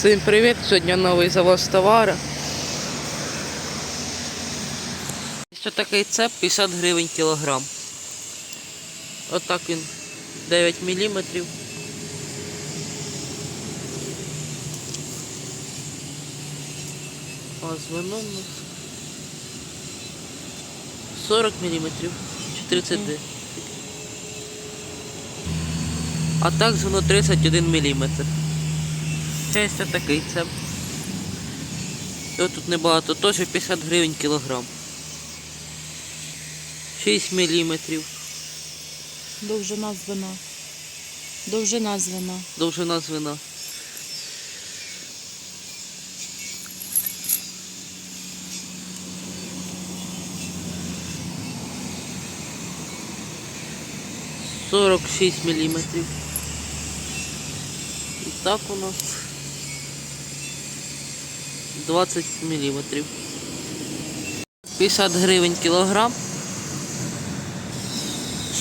Всім привіт! Сьогодні новий завоз товару. Ось такий цеп 50 гривень кілограм. Отак він 9 міліметрів. А звено у нас 40 міліметрів чи 39. А так звено 31 міліметр. Це такий цеп. Його тут небагато, теж 50 гривень кілограм. 6 міліметрів. Довжина звена. Довжина звена. Довжина звена. Сорок шість міліметрів. І так у нас 20 міліметрів. 50 гривень кілограм.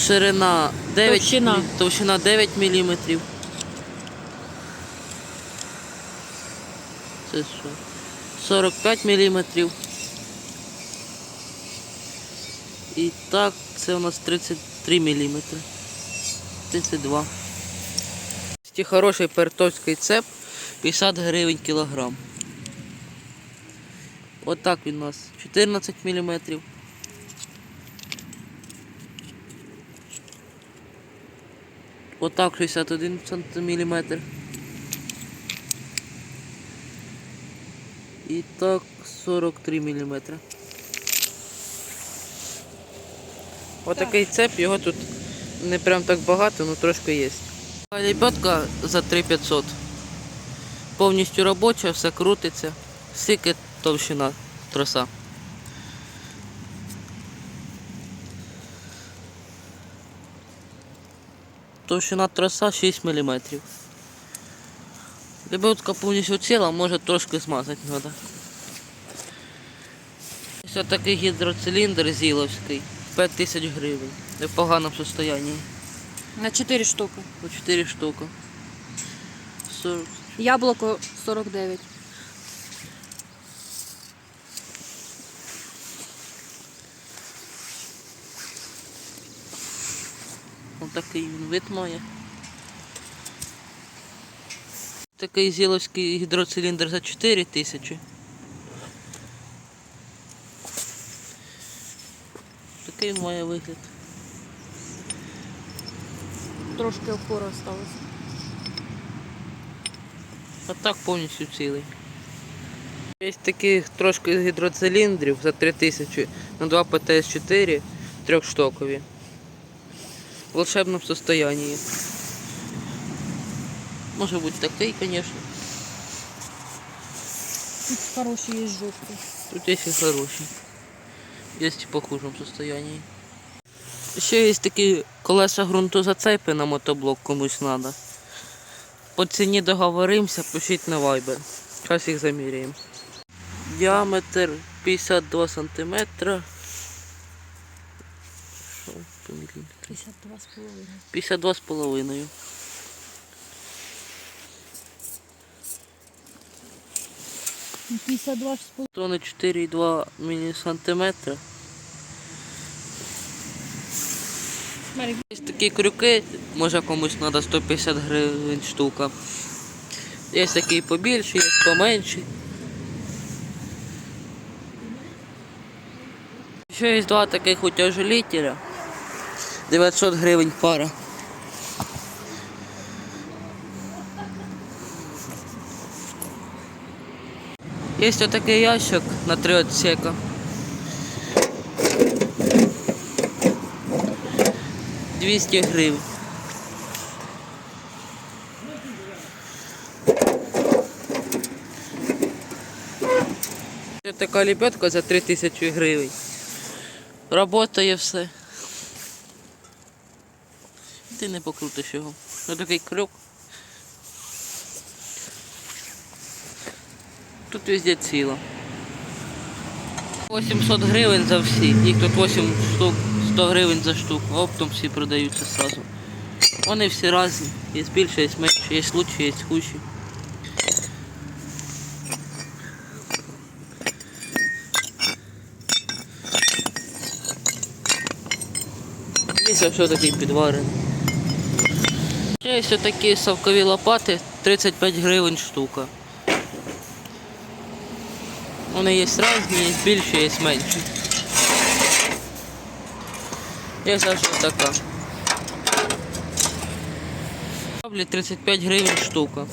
Ширина 9 Товщина. мі- товщина 9 міліметрів. Це що? 45 міліметрів. І так, це у нас 33 міліметри. 32. Це хороший пертовський цеп 50 гривень кілограм. Отак він у нас 14 міліметрів. Отак 61 сантиметр. І так 43 мм. Отакий цеп, його тут не прям так багато, але трошки є. Лебедка за 3500. Повністю робоча, все крутиться. Скільки товщина троса. Товщина троса 6 мм. Лебедка повністю ціла, може трошки змазати треба. Ось такий гідроциліндр зіловський. 5000 гривень. В поганому состоянні. На 4 штуки. По 4 штуки. 40. Яблуко 49. Ось такий він вид має. Такий зіловський гідроциліндр за 4 тисячі. Такий він має вигляд. Трошки опора осталось. А так повністю цілий. Є таких трошки гідроциліндрів за 3000 на 2 ПТС-4 трьохштокові. В волшебному состоянии. Може бути такий, звісно. Тут хороші є жовті. Тут є і хороші. Є і в похожому состоянии. Ще є такі колеса ґрунтозацепи на мотоблок комусь треба. По ціні договоримося, пишіть на Viber. Зараз їх заміряємо. Діаметр 52 см. Що по 52 з половиною. 52,5. Ну, 52 з половиною. Тони 4,2 мілі сантиметра. Є такі крюки, може комусь треба 150 гривень штука. Є такий побільший, є поменший. Ще є два таких утяжелителя. 900 гривень пара. Є ось такий ящик на три отсека. Двісті гривень. Така лебедка за 3000 гривень. Работає все ти не покрутиш його. Ось такий крюк. Тут везде ціло. 800 гривень за всі. Їх тут 8 штук, 100 гривень за штуку. Оптом всі продаються одразу. Вони всі різні. Є більше, є менше, є лучші, є худші. це все таки підварений. Є такі совкові лопати 35 гривень штука. Вони є різні, є більші, є менші. Є ось така. Каблі 35 гривень штука.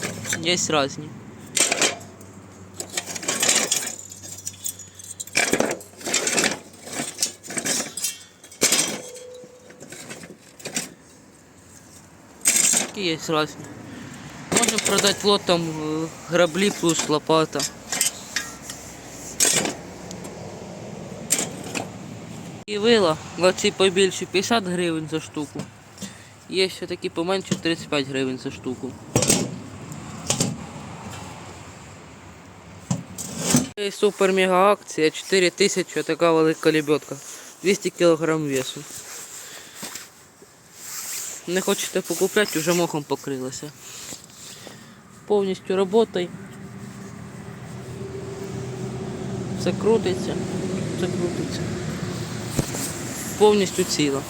Є різні. Такі є різні. Можемо продати лотом е, граблі плюс лопата. І вила, оці побільші 50 гривень за штуку. Є ще такі поменші 35 гривень за штуку. Супер мега акція 4000 така велика лебедка. 200 кг весу. Не хочете покупляти, вже мохом покрилося. Повністю роботай. Все крутиться, все крутиться. Повністю ціла.